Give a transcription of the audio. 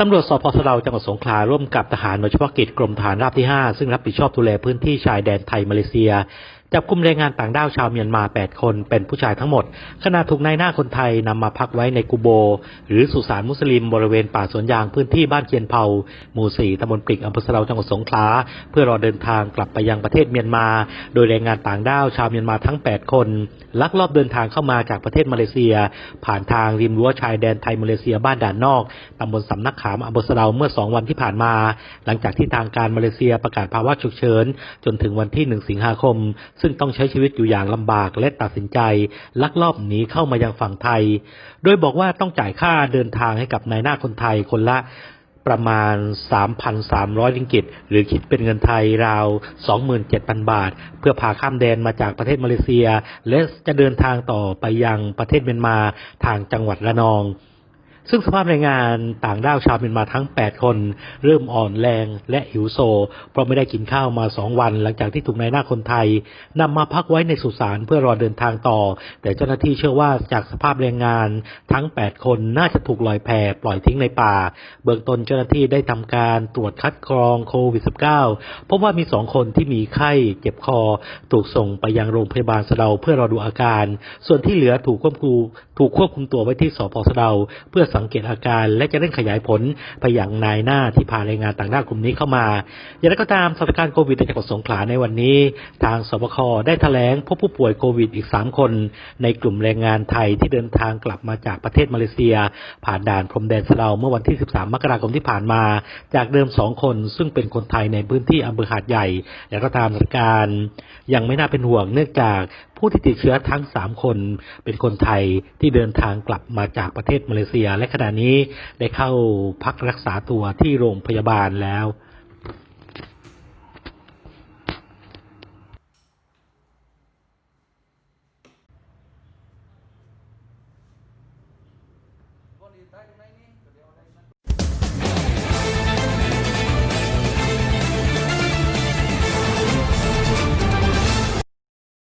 ตำรวจสพสะเดาจังหวัดสงขลาร่วมกับทหารหน่วยเฉพาะกิจกรมทหารราบที่ 5 ซึ่งรับผิดชอบดูแลพื้นที่ชายแดนไทยมาเลเซีย จับกุมแรงงานต่างด้าวชาวเมียนมา 8 คนเป็นผู้ชายทั้งหมด ขณะถูกนายหน้าคนไทยนำมาพักไว้ในกูโบ หรือสุสานมุสลิมบริเวณป่าสวนยางพื้นที่บ้านเคียนเผาหมู่4ตำบลปริกอำเภอสะเดาจังหวัดสงขลาเพื่อรอเดินทางกลับไปยังประเทศเมียนมา โดยแรงงานต่างด้าวชาวเมียนมาทั้ง 8 คน ลักลอบเดินทางเข้ามาจากประเทศมาเลเซีย ผ่านทางริมรั้วชายแดนไทยมาเลเซียบ้านด่านนอกตำบลสำนักขามอำเภอสะเดาเมื่อ 2 วันที่ผ่านมา หลังจากที่ทางการมาเลเซียประกาศภาวะฉุกเฉินจนถึงวันที่ 1 สิงหาคมซึ่งต้องใช้ชีวิตอยู่อย่างลำบากและตัดสินใจ ลักลอบหนีเข้ามายังฝั่งไทย โดยบอกว่าต้องจ่ายค่าเดินทางให้กับนายหน้าคนไทยคนละประมาณ 3,300ริงกิต หรือคิดเป็นเงินไทยราว 27,000 บาท เพื่อพาข้ามแดนมาจากประเทศมาเลเซีย และจะเดินทางต่อไปยังประเทศเมียนมาทางจังหวัดระนอง ซึ่งสภาพแรงงานต่างด้าวชาวเมียนมาทั้ง 8 คน เริ่มอ่อนแรงและหิวโซ เพราะไม่ได้กินข้าวมา 2 วัน หลังจากที่ถูกนายหน้าคนไทยนำมาพักไว้ในสุสานเพื่อรอเดินทางต่อ แต่เจ้าหน้าที่เชื่อว่าจากสภาพแรงงานทั้ง 8 คนน่าจะถูกลอยแพปล่อยทิ้งในป่า เบื้องต้นเจ้าหน้าที่ได้ทำการตรวจคัดกรองโควิด -19 พบว่ามี 2 คนที่มีไข้เจ็บคอ ถูกส่งไปยังโรงพยาบาลสะเดาเพื่อรอดูอาการ ส่วนที่เหลือถูกควบคุมถูกควบคุมตัวไว้ที่สพสะเดาเพื่อสังเกตอาการและจะเร่งขยายผลไปยังนายหน้าที่พาแรงงานต่างด้าวกลุ่มนี้เข้ามา อย่างไรก็ตามสถานการณ์โควิดในจังหวัดสงขลาในวันนี้ ทางสบคได้แถลงพบผู้ป่วยโควิดอีก 3 คน ในกลุ่มแรงงานไทยที่เดินทางกลับมาจากประเทศมาเลเซีย ผ่านด่านพรมแดนสะเดาเมื่อวันที่ 13 มกราคมที่ผ่านมา จากเดิม 2 คน ซึ่งเป็นคนไทยในพื้นที่อำเภอหาดใหญ่อย่างไรก็ตามสถานการณ์ยังไม่น่าเป็นห่วงเนื่องจากผู้ที่ติดเชื้อทั้ง 3 คน เป็นคนไทยที่เดินทางกลับมาจากประเทศมาเลเซียและขณะนี้ได้เข้าพักรักษาตัวที่โรงพยาบาลแล้วคนนตายตรงไหนนี่